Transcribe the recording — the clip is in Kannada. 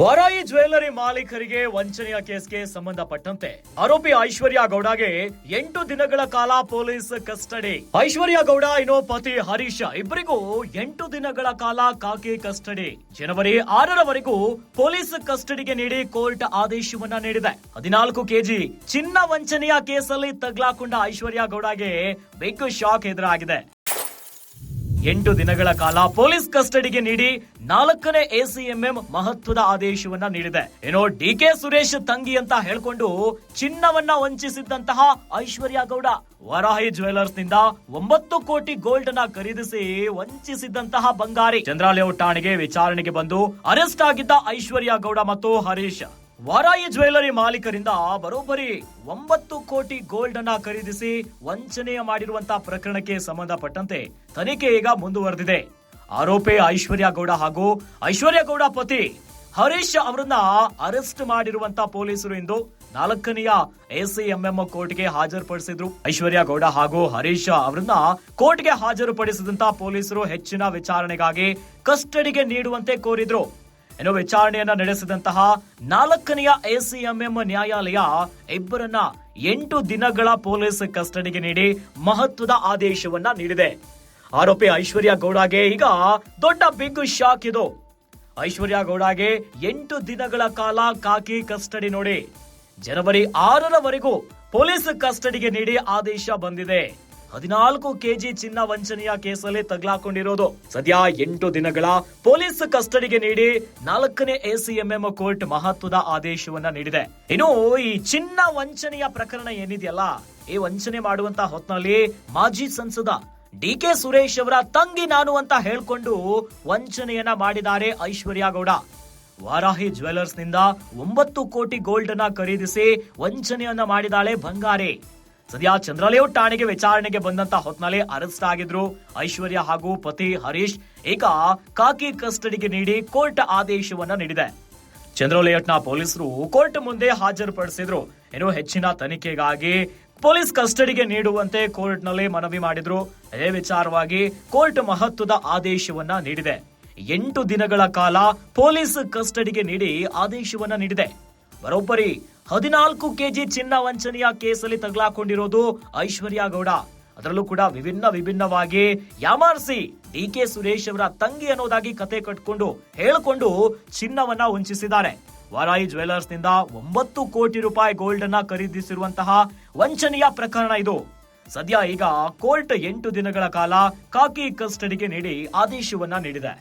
ವರಾಯಿ ಜ್ಯುವೆಲ್ಲರಿ ಮಾಲೀಕರಿಗೆ ವಂಚನೆಯ ಕೇಸ್ಗೆ ಸಂಬಂಧಪಟ್ಟಂತೆ ಆರೋಪಿ ಐಶ್ವರ್ಯ ಗೌಡಗೆ ಎಂಟು ದಿನಗಳ ಕಾಲ ಪೊಲೀಸ್ ಕಸ್ಟಡಿ. ಐಶ್ವರ್ಯ ಗೌಡ ಇನ್ನೋ ಪತಿ ಹರೀಶ್ ಇಬ್ಬರಿಗೂ ಎಂಟು ದಿನಗಳ ಕಾಲ ಕಾಕಿ ಕಸ್ಟಡಿ. ಜನವರಿ ಆರರವರೆಗೂ ಪೊಲೀಸ್ ಕಸ್ಟಡಿಗೆ ನೀಡಿ ಕೋರ್ಟ್ ಆದೇಶವನ್ನ ನೀಡಿದೆ. ಹದಿನಾಲ್ಕು ಕೆಜಿ ಚಿನ್ನ ವಂಚನೆಯ ಕೇಸಲ್ಲಿ ತಗ್ಲಾಕೊಂಡ ಐಶ್ವರ್ಯ ಗೌಡಗೆ ಬಿಗ್ ಶಾಕ್ ಎದುರಾಗಿದೆ. ಎಂಟು ದಿನಗಳ ಕಾಲ ಪೊಲೀಸ್ ಕಸ್ಟಡಿಗೆ ನೀಡಿ ನಾಲ್ಕನೇ ಎಸಿಎಂಎಂ ಮಹತ್ವದ ಆದೇಶವನ್ನ ನೀಡಿದೆ. ಏನೋ ಡಿ ಕೆ ಸುರೇಶ್ ತಂಗಿ ಅಂತ ಹೇಳ್ಕೊಂಡು ಚಿನ್ನವನ್ನ ವಂಚಿಸಿದ್ದಂತಹ ಐಶ್ವರ್ಯ ಗೌಡ ವರಾಹಿ ಜ್ಯುವೆಲರ್ಸ್ನಿಂದ ಒಂಬತ್ತು ಕೋಟಿ ಗೋಲ್ಡ್ನ ಖರೀದಿಸಿ ವಂಚಿಸಿದ್ದಂತಹ ಬಂಗಾರಿ. ಚಂದ್ರಾಲೇಔಟ್ ಠಾಣೆಗೆ ವಿಚಾರಣೆಗೆ ಬಂದು ಅರೆಸ್ಟ್ ಆಗಿದ್ದ ಐಶ್ವರ್ಯ ಗೌಡ ಮತ್ತು ಹರೀಶ್. ವಾರಾಯಿ ಜ್ಯುವೆಲ್ಲರಿ ಮಾಲೀಕರಿಂದ ಬರೋಬ್ಬರಿ ಒಂಬತ್ತು ಕೋಟಿ ಗೋಲ್ಡ್ ಅನ್ನ ಖರೀದಿಸಿ ವಂಚನೆಯ ಮಾಡಿರುವಂತಹ ಪ್ರಕರಣಕ್ಕೆ ಸಂಬಂಧಪಟ್ಟಂತೆ ತನಿಖೆ ಈಗ ಮುಂದುವರೆದಿದೆ. ಆರೋಪಿ ಐಶ್ವರ್ಯ ಗೌಡ ಹಾಗೂ ಐಶ್ವರ್ಯ ಗೌಡ ಪತಿ ಹರೀಶ್ ಅವರನ್ನ ಅರೆಸ್ಟ್ ಮಾಡಿರುವಂತ ಪೊಲೀಸರು ಇಂದು ನಾಲ್ಕನೆಯ ಎಸಿಎಂಎಂ ಕೋರ್ಟ್ಗೆ ಹಾಜರುಪಡಿಸಿದ್ರು. ಐಶ್ವರ್ಯ ಗೌಡ ಹಾಗೂ ಹರೀಶ್ ಅವರನ್ನ ಕೋರ್ಟ್ಗೆ ಹಾಜರುಪಡಿಸಿದಂತ ಪೊಲೀಸರು ಹೆಚ್ಚಿನ ವಿಚಾರಣೆಗಾಗಿ ಕಸ್ಟಡಿಗೆ ನೀಡುವಂತೆ ಕೋರಿದ್ರು. ಇನ್ನು ವಿಚಾರಣೆಯನ್ನ ನಡೆಸಿದಂತಹ ನಾಲ್ಕನೆಯ ಎಸಿಎಂಎಂ ನ್ಯಾಯಾಲಯ ಇಬ್ಬರನ್ನ ಎಂಟು ದಿನಗಳ ಪೊಲೀಸ್ ಕಸ್ಟಡಿಗೆ ನೀಡಿ ಮಹತ್ವದ ಆದೇಶವನ್ನ ನೀಡಿದೆ. ಆರೋಪಿ ಐಶ್ವರ್ಯ ಗೌಡಗೆ ಈಗ ದೊಡ್ಡ ಬಿಗ್ ಶಾಕ್ ಇದು. ಐಶ್ವರ್ಯ ಗೌಡಗೆ ಎಂಟು ದಿನಗಳ ಕಾಲ ಕಾಕಿ ಕಸ್ಟಡಿ ನೋಡಿ. ಜನವರಿ ಆರರವರೆಗೂ ಪೊಲೀಸ್ ಕಸ್ಟಡಿಗೆ ನೀಡಿ ಆದೇಶ ಬಂದಿದೆ. ಹದಿನಾಲ್ಕು ಕೆಜಿ ಚಿನ್ನ ವಂಚನೆಯ ಕೇಸಲ್ಲಿ ತಗ್ಲಾಕೊಂಡಿರೋದು. ಸದ್ಯ ಎಂಟು ದಿನಗಳ ಪೊಲೀಸ್ ಕಸ್ಟಡಿಗೆ ನೀಡಿ ನಾಲ್ಕನೇ ಎಸಿಎಂಎಂ ಕೋರ್ಟ್ ಮಹತ್ವದ ಆದೇಶವನ್ನ ನೀಡಿದೆ. ಇನ್ನು ಈ ಚಿನ್ನ ವಂಚನೆಯ ಪ್ರಕರಣ ಏನಿದೆಯಲ್ಲ, ಈ ವಂಚನೆ ಮಾಡುವಂತ ಹೊತ್ತಿನಲ್ಲಿ ಮಾಜಿ ಸಂಸದ ಡಿ ಕೆ ಸುರೇಶ್ ಅವರ ತಂಗಿ ನಾನು ಅಂತ ಹೇಳ್ಕೊಂಡು ವಂಚನೆಯನ್ನ ಮಾಡಿದ್ದಾರೆ ಐಶ್ವರ್ಯ ಗೌಡ. ವಾರಾಹಿ ಜ್ಯುವೆಲರ್ಸ್ನಿಂದ ಒಂಬತ್ತು ಕೋಟಿ ಗೋಲ್ಡ್ ಅನ್ನ ಖರೀದಿಸಿ ವಂಚನೆಯನ್ನ ಮಾಡಿದಾಳೆ ಬಂಗಾರಿ. ಸದ್ಯ ಚಂದ್ರಲೇಔಟ್ ಠಾಣೆಗೆ ವಿಚಾರಣೆಗೆ ಬಂದಂತ ಹೊತ್ನಲ್ಲಿ ಅರೆಸ್ಟ್ ಆಗಿದ್ರು. ಐಶ್ವರ್ಯ ಹಾಗೂ ಪತಿ ಹರೀಶ್ ಈಗ ಕಾಕಿ ಕಸ್ಟಡಿಗೆ ನೀಡಿ ಕೋರ್ಟ್ ಆದೇಶವನ್ನ ನೀಡಿದೆ. ಚಂದ್ರಲೇಔಟ್ನ ಪೊಲೀಸರು ಕೋರ್ಟ್ ಮುಂದೆ ಹಾಜರುಪಡಿಸಿದ್ರು. ಇನ್ನು ಹೆಚ್ಚಿನ ತನಿಖೆಗಾಗಿ ಪೊಲೀಸ್ ಕಸ್ಟಡಿಗೆ ನೀಡುವಂತೆ ಕೋರ್ಟ್ನಲ್ಲಿ ಮನವಿ ಮಾಡಿದ್ರು. ಅದೇ ವಿಚಾರವಾಗಿ ಕೋರ್ಟ್ ಮಹತ್ವದ ಆದೇಶವನ್ನ ನೀಡಿದೆ. ಎಂಟು ದಿನಗಳ ಕಾಲ ಪೊಲೀಸ್ ಕಸ್ಟಡಿಗೆ ನೀಡಿ ಆದೇಶವನ್ನ ನೀಡಿದೆ. ಬರೋಬ್ಬರಿ. ಹದಿನಾಲ್ಕು ಕೆಜಿ ಚಿನ್ನ ವಂಚನೆಯ ಕೇಸಲ್ಲಿ ತಗಲಾಕೊಂಡಿರೋದು ಐಶ್ವರ್ಯ ಗೌಡ. ಅದರಲ್ಲೂ ಕೂಡ ವಿಭಿನ್ನ ವಿಭಿನ್ನವಾಗಿ ಯಾಮಾರ್ಸಿ ಡಿ ಕೆ ಸುರೇಶ್ ಅವರ ತಂಗಿ ಅನ್ನೋದಾಗಿ ಕತೆ ಕಟ್ಕೊಂಡು ಹೇಳಿಕೊಂಡು ಚಿನ್ನವನ್ನ ವಂಚಿಸಿದ್ದಾರೆ. ವಾರಾಯಿ ಜುವೆಲರ್ಸ್ನಿಂದ ಒಂಬತ್ತು ಕೋಟಿ ರೂಪಾಯಿ ಗೋಲ್ಡ್ ಅನ್ನ ಖರೀದಿಸಿರುವಂತಹ ವಂಚನೆಯ ಪ್ರಕರಣ ಇದು. ಸದ್ಯ ಈಗ ಕೋರ್ಟ್ ಎಂಟು ದಿನಗಳ ಕಾಲ ಕಾಕಿ ಕಸ್ಟಡಿಗೆ ನೀಡಿ ಆದೇಶವನ್ನ ನೀಡಿದೆ.